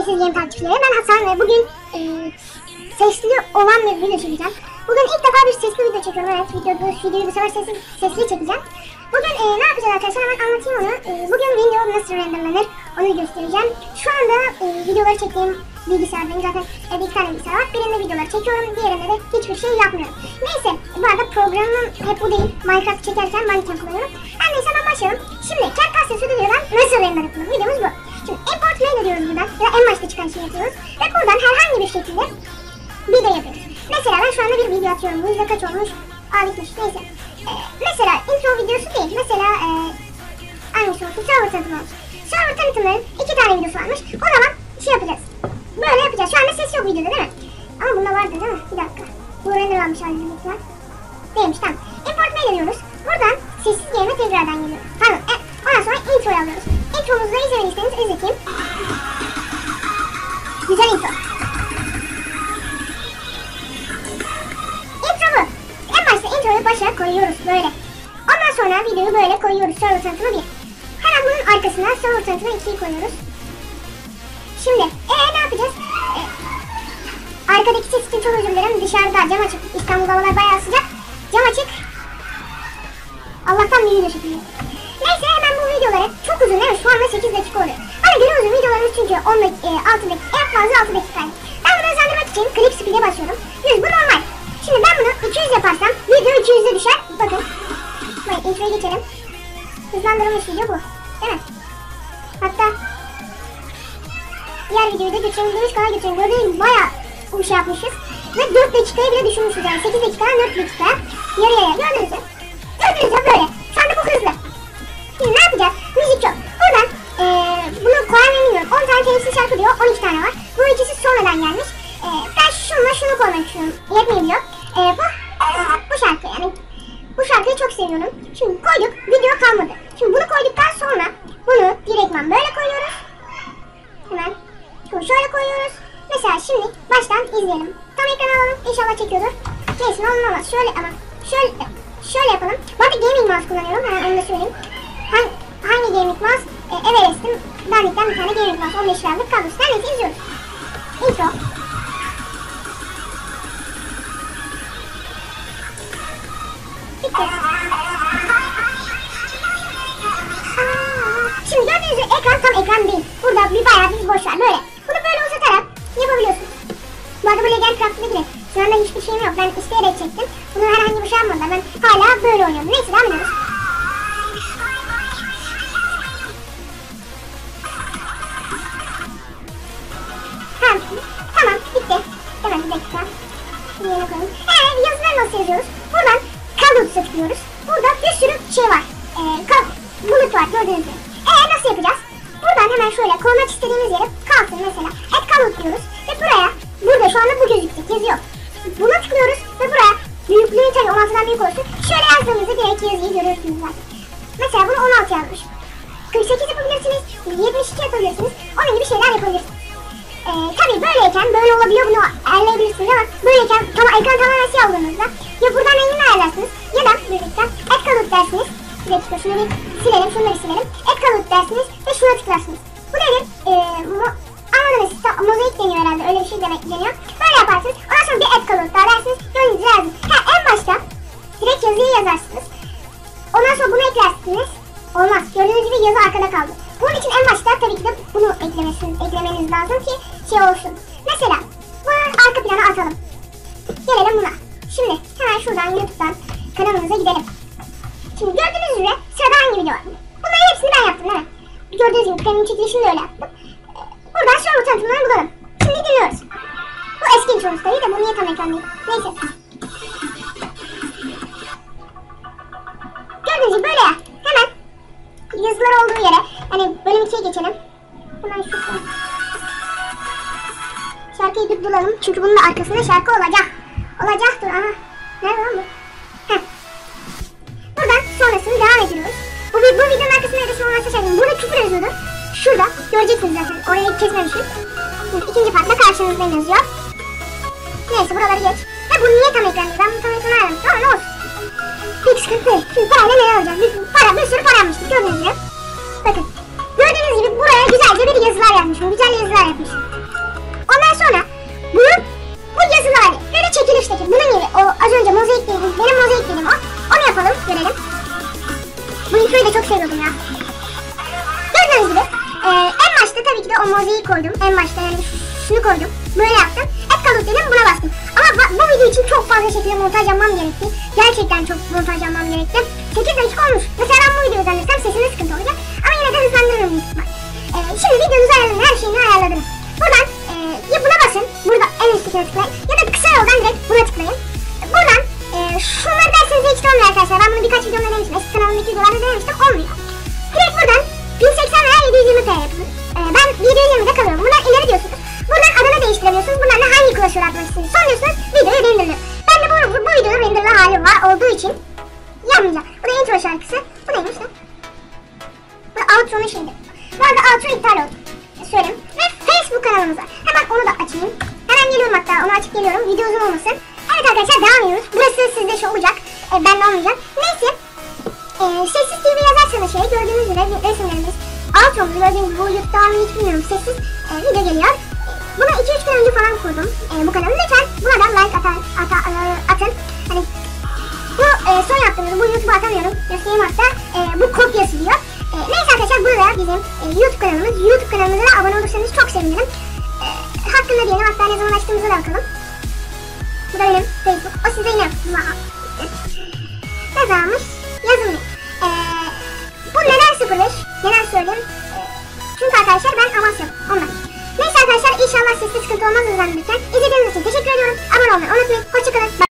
sessiz game. Ben Hasan ve bugün e, sesli olan bir video çekeceğim. Bugün ilk defa bir sesli video çekiyorum. Evet video, bu videoyu bu sefer sesli, sesli çekeceğim. Bugün e, ne yapacağız arkadaşlar hemen anlatayım onu. E, bugün video nasıl renderlenir onu göstereceğim. Şu anda e, videoları çektiğim bilgisayardayım. Zaten evde iki tane bilgisayar var. Birinde videoları çekiyorum. Diğerinde de hiçbir şey yapmıyorum. Neyse bu arada programım hep bu değil. Minecraft çekerken Minecraft kullanıyorum. Her neyse hemen başlayalım. Şimdi Camtasia Studio'dan nasıl render yapılır? Videomuz bu. Yapıyoruz. Ve buradan herhangi bir şekilde video yapıyoruz. Mesela ben şu anda bir video atıyorum. Bu yüzde kaç olmuş? Aa bitmiş. Neyse. Ee, mesela intro videosu değil. Mesela e, hangisi olsun? Server tanıtımı olsun. Server tanıtımların iki tane videosu varmış. O zaman şey yapacağız. Böyle yapacağız. Şu anda ses yok videoda değil mi? Ama bunda vardı değil mi? Bir dakika. Bu renderlanmış halinde lütfen. Değilmiş tamam. Import mail diyoruz. Buradan sessiz game'e tekrardan geliyoruz. Pardon. E, ondan sonra introyu alıyoruz. Intromuzu da izlemediyseniz izleteyim. Sonra videoyu böyle koyuyoruz. Server tanıtımı 1. Hemen bunun arkasına server tanıtımı 2'yi koyuyoruz. Şimdi ee, ne yapacağız? Ee, arkadaki ses için çok özür dilerim. Dışarıda cam açık. İstanbul'da havalar bayağı sıcak. Cam açık. Allah'tan bir video çekiliyor. Neyse hemen bu videoları çok uzun değil mi? Şu anda 8 dakika oluyor. Bana göre uzun videolarımız çünkü 10 dakika, 6 dakika, en fazla 6 dakika. Ben bunu hızlandırmak için klip speed'e basıyorum. 100 bu normal. İntroya geçelim. Hızlandırılmış video bu. Değil mi? Hatta diğer videoyu da götürebildiğimiz kadar götürelim. Gördüğünüz gibi bayağı bir şey yapmışız. Ve 4 dakikaya bile düşürmüşüz yani. 8 dakikadan 4 dakikaya. Yarı yarıya. Gördünüz mü? Gördünüz mü böyle. Şu bu hızlı. Şimdi ne yapacağız? Müzik yok. Buradan eee bunu mıyım bilmiyorum. 10 tane temsil şarkı diyor. 12 tane var. Bu ikisi sonradan gelmiş. Eee ben şununla şunu koymak istiyorum. Yetmeyebiliyor. Koyuyoruz. Mesela şimdi baştan izleyelim. Tam ekran alalım. İnşallah çekiyordur. Neyse ne olmaz. Şöyle ama şöyle şöyle yapalım. Bu arada gaming mouse kullanıyorum. Hemen onu da söyleyeyim. Hangi, hangi gaming mouse? E, Everest'in dandikten bir tane gaming mouse. 15 liralık kablosu. Her neyse izliyoruz. Intro. Bitti. Şimdi gördüğünüz gibi ekran tam ekran değil. Burada bir bayağı bir boş var. Böyle. Bu arada bu Legend Craft'ı girin. Şu anda hiçbir şeyim yok. Ben isteyerek çektim. Bunu herhangi bir şey yapmadım. Ben hala böyle oynuyorum. Neyse devam ediyoruz. Ha, tamam bitti. Hemen bir dakika. Şunu yerine koyayım. Ee, yazıları nasıl yazıyoruz? Buradan Callout'sa tıklıyoruz. Burada bir sürü şey var. Ee, bulut var gördüğünüz gibi. Ee nasıl yapacağız? Buradan hemen şöyle koymak istediğimiz yere kalsın mesela. Add Callout diyoruz. Şu anda bu gözükecek yazıyor. Buna tıklıyoruz ve buraya büyüklüğü tabii 16'dan büyük olsun. Şöyle yazdığımızda direkt yazıyı görürsünüz zaten. Mesela bunu 16 yazmış. 48 yapabilirsiniz, 72 yapabilirsiniz. Onun gibi şeyler yapabilirsiniz. Ee, tabii böyleyken böyle olabiliyor bunu ayarlayabilirsiniz ama böyleyken tam ekran tamamen siyah olduğunuzda ya buradan rengini ayarlarsınız ya da birlikte add color dersiniz. Bir dakika şunu silelim, şunları silelim. Add color dersiniz ve şuna tıklarsınız. Bu nedir? Ee, mo anladınız, mozaik deniyor herhalde öyle bir şey demek deniyor. Eklemeniz lazım ki şey olsun. Mesela bunu arka plana atalım. Gelelim buna. Şimdi hemen şuradan YouTube'dan kanalımıza gidelim. Şimdi gördüğünüz gibi sırada hangi video var? Bunların hepsini ben yaptım değil mi? Gördüğünüz gibi benim çekilişini de öyle yaptım. Buradan server tanıtımlarını bulalım. Şimdi dinliyoruz. Bu eski intromuz tabii de bu niye tam ekran değil? Neyse. Gördüğünüz gibi böyle ya. Hemen yazılar olduğu yere hani bölüm 2'ye geçelim. Hemen şu Şarkıyı durdulalım çünkü bunun da arkasında şarkı olacak. Olacaktır aha. Nerede lan bu? Heh. Buradan sonrasını devam ediyoruz. Bu, bu videonun arkasında resim olmazsa şarkı. Burada küfür yazıyordu. Şurada göreceksiniz zaten. Orayı kesmemişim. Şimdi ikinci partta karşınızdayım yazıyor. Neyse buraları geç. Ve bu niye tam ekran değil? Ben bunu tam ekran ayarlamıştım ama ne olsun. Hiç sıkıntı değil. Şimdi parayla ne alacağız? Bir, para, bir sürü para almıştık gördüğünüz gibi. Gördüğünüz gibi e, en başta tabii ki de o mozaiği koydum. En başta yani şunu koydum. Böyle yaptım. Kalıp dedim buna bastım. Ama bu video için çok fazla şekilde montaj yapmam gerekti. Gerçekten çok montaj yapmam gerekti. 8 dakika olmuş. Mesela ben bu videoyu zannetsem sesinde sıkıntı olacak. Ama yine de hızlandırırım büyük ihtimal. E, şimdi videonun ayarını her şeyini ayarladım. Buradan e, ya buna basın. Burada en üstteki tıklayın. Ya da kısa yoldan direkt buna tıklayın. Buradan e, şunları derseniz hiç de olmuyor arkadaşlar. Ben bunu birkaç videomda denemiştim. Eski kanalımdaki videolarda denemiştim. Olmuyor. İçin yapmayacağım. Bu da intro şarkısı. Bu neymiş lan? Bu outro'nun şeydi. Bu arada outro iptal oldu. Söyleyeyim. Ve Facebook kanalımız var. Hemen onu da açayım. Hemen geliyorum hatta onu açıp geliyorum. Video uzun olmasın. Evet arkadaşlar devam ediyoruz. Burası sizde şey olacak. E, ben de olmayacak. Neyse. Ee, sessiz TV yazarsanız şey gördüğünüz gibi resimlerimiz outro'muz gördüğünüz gibi bu YouTube'da mı hiç bilmiyorum sessiz e, video geliyor. E, bunu 2-3 gün önce falan kurdum e, bu kanalı. Lütfen buna da like atar, ata, e, atın. Hani bu e, son yaptığımız bu YouTube'a atamıyorum. Hatta. E, bu kopyası diyor. E, neyse arkadaşlar burada bizim e, YouTube kanalımız. YouTube kanalımıza da abone olursanız çok sevinirim. E, hakkında diyelim hatta ne zaman açtığımızı da bakalım. Bu da benim Facebook. O size yine ne zamanmış? Yazılmıyor. Ee, bu neden 05? Neden söyleyeyim? Ee, çünkü arkadaşlar ben Amasya. Ondan. Neyse arkadaşlar inşallah sesli sıkıntı olmaz hızlandırırken. İzlediğiniz için teşekkür ediyorum. Abone olmayı unutmayın. Hoşçakalın.